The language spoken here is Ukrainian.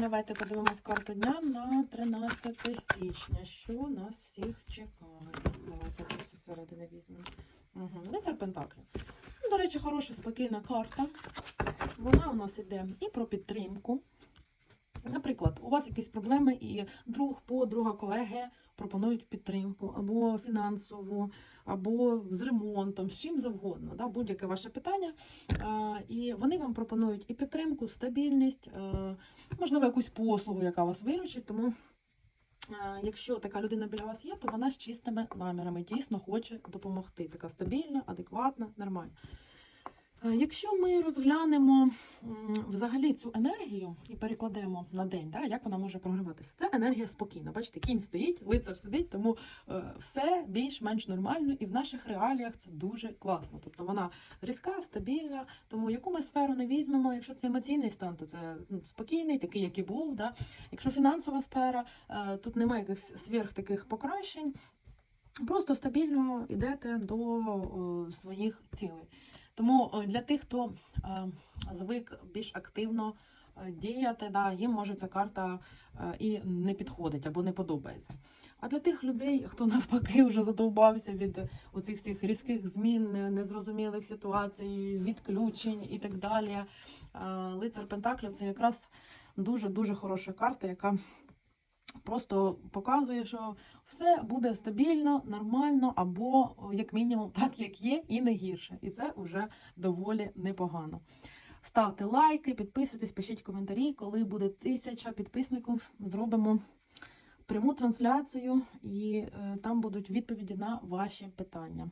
Давайте подивимось карту дня на 13 січня. Що нас всіх чекає? Давайте просто середини візьмемо. Угу. Лицар Пентаклів. Ну, до речі, хороша, спокійна карта. Вона у нас іде і про підтримку. Наприклад, у вас якісь проблеми, і друг, подруга, колеги пропонують підтримку або фінансову, або з ремонтом, з чим завгодно, да, будь-яке ваше питання. І вони вам пропонують і підтримку, стабільність, можливо, якусь послугу, яка вас виручить. Тому, якщо така людина біля вас є, то вона з чистими намірами дійсно хоче допомогти. Така стабільна, адекватна, нормальна. Е, Якщо ми розглянемо взагалі цю енергію і перекладемо на день, да, як вона може програватися? Це енергія спокійна. Бачите, кінь стоїть, лицар сидить, тому е, все більш-менш нормально, і в наших реаліях це дуже класно. Тобто вона різка, стабільна. Тому яку ми сферу не візьмемо, якщо це емоційний стан, то це ну, спокійний, такий, як і був. Да? Якщо фінансова сфера, е, тут немає якихось сверх таких покращень. Просто стабільно йдете до своїх цілей. Тому е, для тих, хто е, звик більш активно е, діяти, да, їм може ця карта і не підходить або не подобається. А для тих людей, хто навпаки вже задовбався від оцих всіх різких змін, незрозумілих ситуацій, відключень і так далі, лицар Пентаклів це якраз дуже-дуже хороша карта, яка просто показує, що все буде стабільно, нормально, або як мінімум так, як є, і не гірше. І це вже доволі непогано. Ставте лайки, підписуйтесь, пишіть коментарі. Коли буде тисяча підписників, зробимо пряму трансляцію, і е, там будуть відповіді на ваші питання.